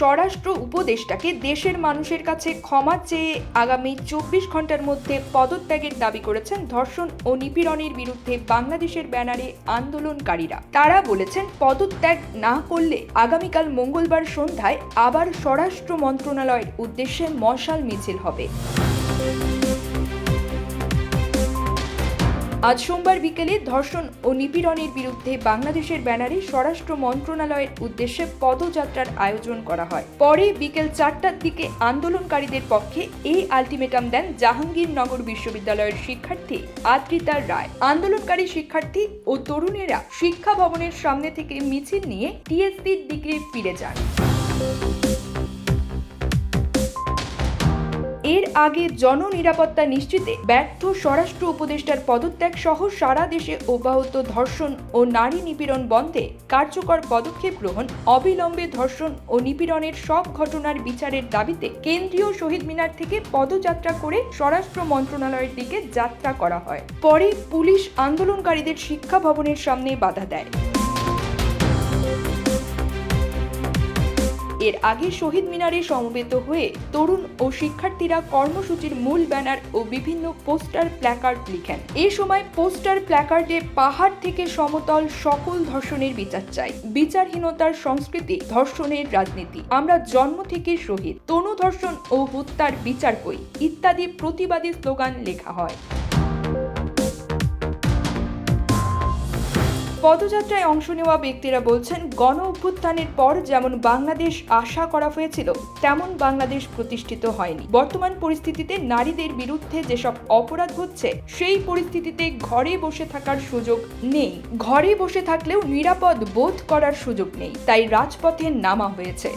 স্বরাষ্ট্র উপদেষ্টাকে দেশের মানুষের কাছে ক্ষমা চেয়ে আগামী চব্বিশ ঘণ্টার মধ্যে পদত্যাগের দাবি করেছেন ধর্ষণ ও নিপীড়নের বিরুদ্ধে বাংলাদেশের ব্যানারে আন্দোলনকারীরা। তারা বলেছেন, পদত্যাগ না করলে আগামীকাল মঙ্গলবার সন্ধ্যায় আবার স্বরাষ্ট্র মন্ত্রণালয়ের উদ্দেশ্যে মশাল মিছিল হবে। আজ সোমবার বিকেলে ধর্ষণ ও নিপীড়নের বিরুদ্ধে বাংলাদেশের ব্যানারে স্বরাষ্ট্র মন্ত্রণালয়ের উদ্দেশ্যে পদযাত্রার আয়োজন করা হয়। পরে বিকেল চারটার দিকে আন্দোলনকারীদের পক্ষে এই আলটিমেটাম দেন জাহাঙ্গীরনগর বিশ্ববিদ্যালয়ের শিক্ষার্থী আদ্রিতা রায়। আন্দোলনকারী শিক্ষার্থী ও তরুণেরা শিক্ষা ভবনের সামনে থেকে মিছিল নিয়ে টিএসসির দিকে ফিরে যান। এর আগে জননিরাপত্তা নিশ্চিতে ব্যর্থ স্বরাষ্ট্র উপদেষ্টার পদত্যাগ সহ সারা দেশে অব্যাহত ধর্ষণ ও নারী নিপীড়ন বন্ধে কার্যকর পদক্ষেপ গ্রহণ, অবিলম্বে ধর্ষণ ও নিপীড়নের সব ঘটনার বিচারের দাবিতে কেন্দ্রীয় শহীদ মিনার থেকে পদযাত্রা করে স্বরাষ্ট্র মন্ত্রণালয়ের দিকে যাত্রা করা হয়। পরে পুলিশ আন্দোলনকারীদের শিক্ষা ভবনের সামনে বাধা দেয়। এর আগে শহীদ মিনারে সমবেত হয়ে তরুণ ও শিক্ষার্থীরা কর্মসূচির মূল ব্যানার ও বিভিন্ন পোস্টার প্ল্যাকার্ড লিখেন। এ সময় পোস্টার প্ল্যাকার্ডে পাহাড় থেকে সমতল সকল ধর্ষণের বিচার চাই। বিচারহীনতার সংস্কৃতি, ধর্ষণের রাজনীতি। আমরা জন্ম থেকে শহীদ। তনু ধর্ষণ ও হত্যার বিচার কই, ইত্যাদি প্রতিবাদী স্লোগান লেখা হয়। পদযাত্রায় অংশ নেওয়া ব্যক্তিরা বলছেন, গণ অভ্যুত্থানের পর যেমন বাংলাদেশ আশা করা হয়েছিল, তেমন বাংলাদেশ প্রতিষ্ঠিত হয়নি। বর্তমান পরিস্থিতিতে নারীদের বিরুদ্ধে যেসব অপরাধ হচ্ছে, সেই পরিস্থিতিতে ঘরে বসে থাকার সুযোগ নেই। ঘরে বসে থাকলেও নিরাপদ বোধ করার সুযোগ নেই, তাই রাজপথে নামা হয়েছে।